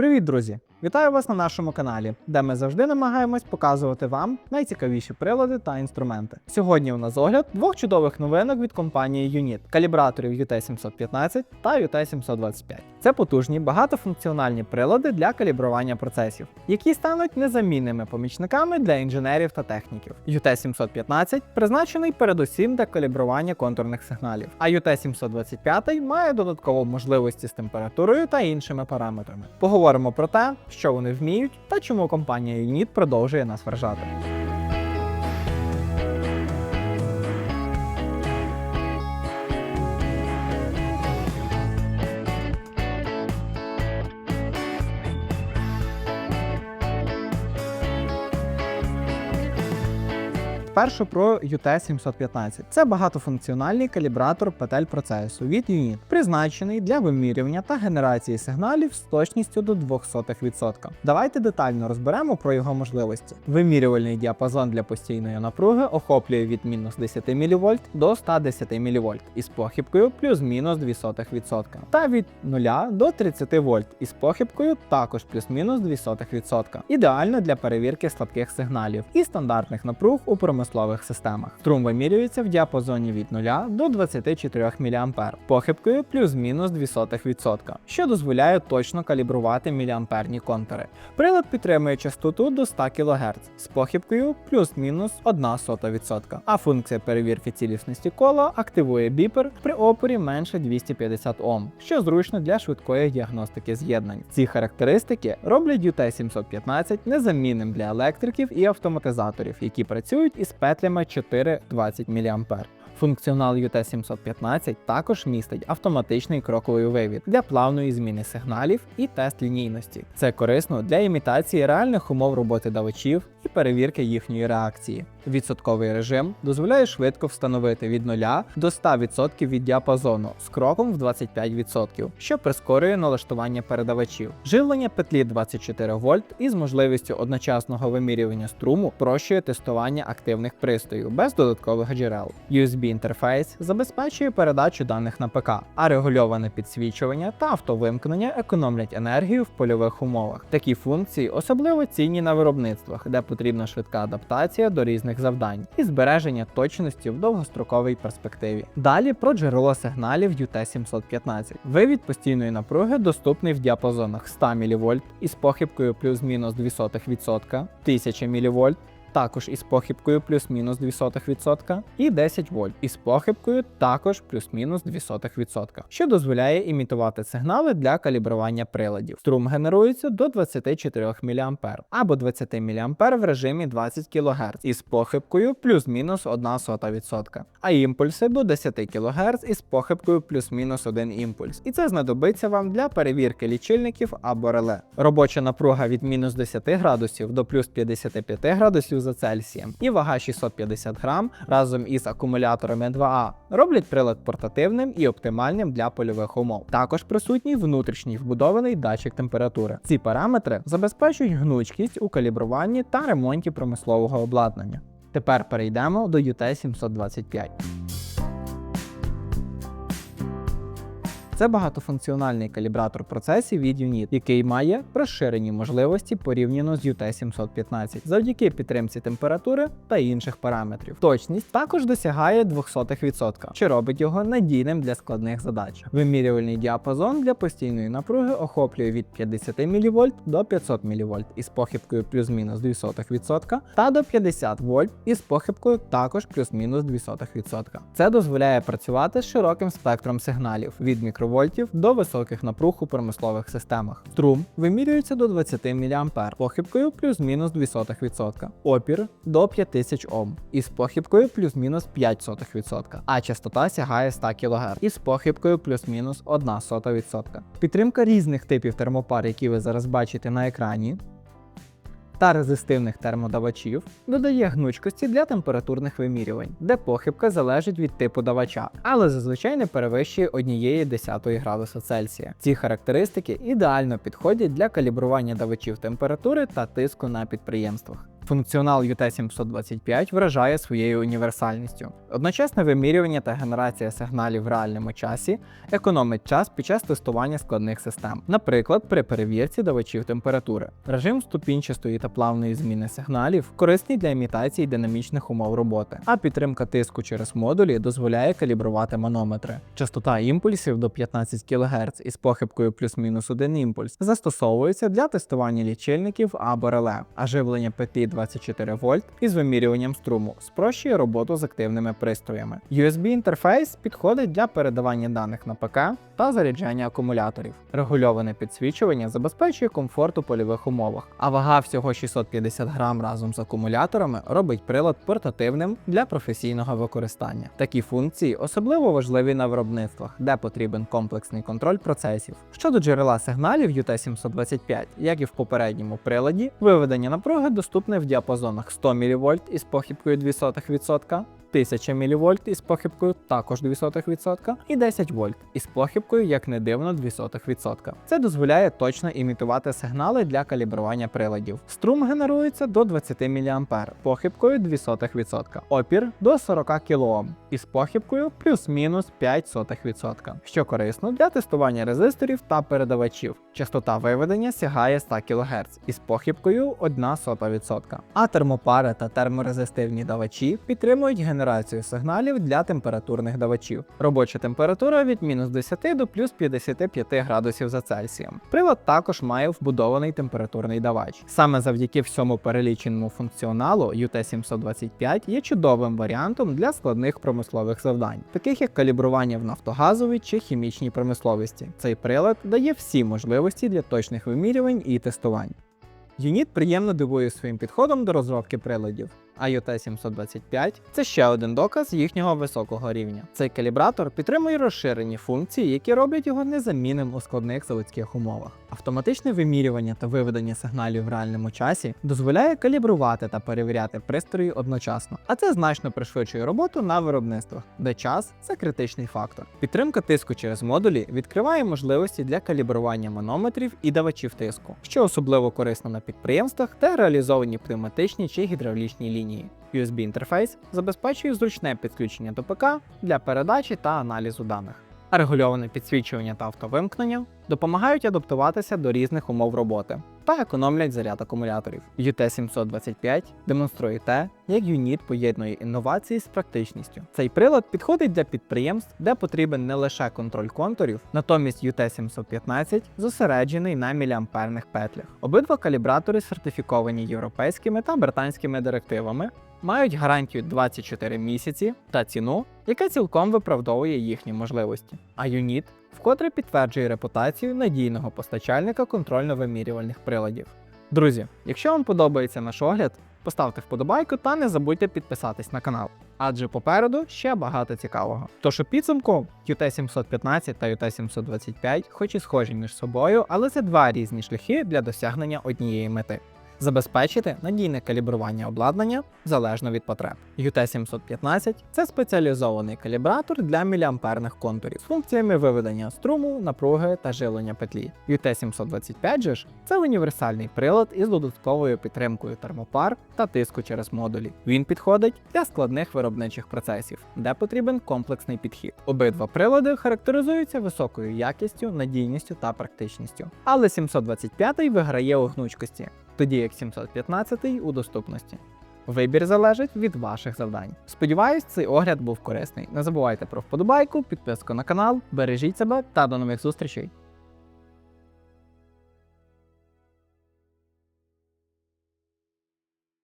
Привіт, друзі! Вітаю вас на нашому каналі, де ми завжди намагаємось показувати вам найцікавіші прилади та інструменти. Сьогодні у нас огляд двох чудових новинок від компанії Unit калібраторів UT715 та UT725. Це потужні багатофункціональні прилади для калібрування процесів, які стануть незамінними помічниками для інженерів та техніків. UT715 призначений передусім для калібрування контурних сигналів, а UT725 має додаткові можливості з температурою та іншими параметрами. Поговоримо про те, що вони вміють та чому компанія Юніт продовжує нас вражати. Спершу про UT715. Це багатофункціональний калібратор петель процесу від Unit, призначений для вимірювання та генерації сигналів з точністю до 0,02%. Давайте детально розберемо про його можливості. Вимірювальний діапазон для постійної напруги охоплює від мінус 10 мВ до 110 мВ із похибкою плюс-мінус 0,02%. Та від 0 до 30 В із похибкою також плюс-мінус 0,02%. Ідеально для перевірки слабких сигналів і стандартних напруг у промислових системах. Струм вимірюється в діапазоні від 0 до 24 мА, похибкою плюс-мінус 0,02%, що дозволяє точно калібрувати міліамперні контури. Прилад підтримує частоту до 100 кГц з похибкою плюс-мінус 1,01%, а функція перевірки цілісності кола активує біпер при опорі менше 250 Ом, що зручно для швидкої діагностики з'єднань. Ці характеристики роблять UT715 незамінним для електриків і автоматизаторів, які працюють із петлями 4-20 мА. Функціонал UT715 також містить автоматичний кроковий вивід для плавної зміни сигналів і тест лінійності. Це корисно для імітації реальних умов роботи давачів і перевірки їхньої реакції. Відсотковий режим дозволяє швидко встановити від 0 до 100% від діапазону з кроком в 25%, що прискорює налаштування передавачів. Живлення петлі 24 вольт із можливістю одночасного вимірювання струму прощує тестування активних пристроїв без додаткових джерел. USB-інтерфейс забезпечує передачу даних на ПК, а регульоване підсвічування та автовимкнення економлять енергію в польових умовах. Такі функції особливо цінні на виробництвах, де потрібна швидка адаптація до різних завдань і збереження точності в довгостроковій перспективі. Далі про джерело сигналів UT715. Вивід постійної напруги доступний в діапазонах 100 мВ із похибкою плюс-мінус 0,02%, 1000 мВ також із похибкою плюс-мінус 0,02% і 10 вольт із похибкою також плюс-мінус 0,02%, що дозволяє імітувати сигнали для калібрування приладів. Струм генерується до 24 мА або 20 мА в режимі 20 кГц із похибкою плюс-мінус 1,01%, а імпульси до 10 кГц із похибкою плюс-мінус 1 імпульс. І це знадобиться вам для перевірки лічильників або реле. Робоча напруга від мінус 10 градусів до плюс 55 градусів за Цельсієм і вага 650 грам разом із акумуляторами 2А роблять прилад портативним і оптимальним для польових умов. Також присутній внутрішній вбудований датчик температури. Ці параметри забезпечують гнучкість у калібруванні та ремонті промислового обладнання. Тепер перейдемо до UT725. Це багатофункціональний калібратор процесів від Unit, який має розширені можливості порівняно з UT715 завдяки підтримці температури та інших параметрів. Точність також досягає 0,02%, що робить його надійним для складних задач. Вимірювальний діапазон для постійної напруги охоплює від 50 мВ до 500 мВ із похибкою плюс-мінус 0,02% та до 50 В із похибкою також плюс-мінус 0,02%. Це дозволяє працювати з широким спектром сигналів від мікровольтів до високих напруг у промислових системах. Струм вимірюється до 20 мА похибкою плюс-мінус 0,02%, опір до 5000 Ом із похибкою плюс-мінус 0,05%, а частота сягає 100 кГц із похибкою плюс-мінус 0,01%. Підтримка різних типів термопар, які ви зараз бачите на екрані, та резистивних термодавачів додає гнучкості для температурних вимірювань, де похибка залежить від типу давача, але зазвичай не перевищує 1,1 градуса Цельсія. Ці характеристики ідеально підходять для калібрування давачів температури та тиску на підприємствах. Функціонал UT725 вражає своєю універсальністю. Одночасне вимірювання та генерація сигналів в реальному часі економить час під час тестування складних систем, наприклад, при перевірці давачів температури. Режим ступінчастої та плавної зміни сигналів корисний для імітації динамічних умов роботи, а підтримка тиску через модулі дозволяє калібрувати манометри. Частота імпульсів до 15 кГц із похибкою плюс-мінус 1 імпульс застосовується для тестування лічильників або реле, а живлення петлі 24 вольт із вимірюванням струму спрощує роботу з активними пристроями. USB-інтерфейс підходить для передавання даних на ПК та заряджання акумуляторів. Регульоване підсвічування забезпечує комфорт у польових умовах, а вага всього 650 грам разом з акумуляторами робить прилад портативним для професійного використання. Такі функції особливо важливі на виробництвах, де потрібен комплексний контроль процесів. Щодо джерела сигналів UT725, як і в попередньому приладі, виведення напруги доступне в діапазонах 100 мВ із похибкою 0,02%, 1000 мВ із похибкою також 0,02% і 10 вольт із похибкою, як не дивно, 0,02%. Це дозволяє точно імітувати сигнали для калібрування приладів. Струм генерується до 20 мА похибкою 0,02%, опір до 40 кОм із похибкою плюс-мінус 0,05%, що корисно для тестування резисторів та передавачів. Частота виведення сягає 100 кГц із похибкою 0,01%. А термопари та терморезистивні давачі підтримують генерацію сигналів для температурних давачів. Робоча температура від мінус 10 до плюс 55 градусів за Цельсієм. Прилад також має вбудований температурний давач. Саме завдяки всьому переліченому функціоналу UT725 є чудовим варіантом для складних промислових завдань, таких як калібрування в нафтогазовій чи хімічній промисловості. Цей прилад дає всі можливості для точних вимірювань і тестувань. Юніт приємно дивує своїм підходом до розробки приладів. А UT725 це ще один доказ їхнього високого рівня. Цей калібратор підтримує розширені функції, які роблять його незамінним у складних заводських умовах. Автоматичне вимірювання та виведення сигналів в реальному часі дозволяє калібрувати та перевіряти пристрої одночасно, а це значно пришвидшує роботу на виробництвах, де час це критичний фактор. Підтримка тиску через модулі відкриває можливості для калібрування манометрів і давачів тиску, що особливо корисно на підприємствах, де реалізовані пневматичні чи гідравлічні лінії. USB-інтерфейс забезпечує зручне підключення до ПК для передачі та аналізу даних. А регульоване підсвічування та автовимкнення допомагають адаптуватися до різних умов роботи та економлять заряд акумуляторів. UT725 демонструє те, як юніт поєднує інновації з практичністю. Цей прилад підходить для підприємств, де потрібен не лише контроль контурів, натомість UT715 зосереджений на міліамперних петлях. Обидва калібратори сертифіковані європейськими та британськими директивами. Мають гарантію 24 місяці та ціну, яка цілком виправдовує їхні можливості. А юніт вкотре підтверджує репутацію надійного постачальника контрольно-вимірювальних приладів. Друзі, якщо вам подобається наш огляд, поставте вподобайку та не забудьте підписатись на канал, адже попереду ще багато цікавого. Тож у підсумку UT715 та UT725 хоч і схожі між собою, але це два різні шляхи для досягнення однієї мети. Забезпечити надійне калібрування обладнання залежно від потреб. UT715 це спеціалізований калібратор для міліамперних контурів з функціями виведення струму, напруги та живлення петлі. UT725 же ж це універсальний прилад із додатковою підтримкою термопар та тиску через модулі. Він підходить для складних виробничих процесів, де потрібен комплексний підхід. Обидва прилади характеризуються високою якістю, надійністю та практичністю. Але 725 виграє у гнучкості тоді як 715 у доступності. Вибір залежить від ваших завдань. Сподіваюсь, цей огляд був корисний. Не забувайте про вподобайку, підписку на канал, бережіть себе та до нових зустрічей!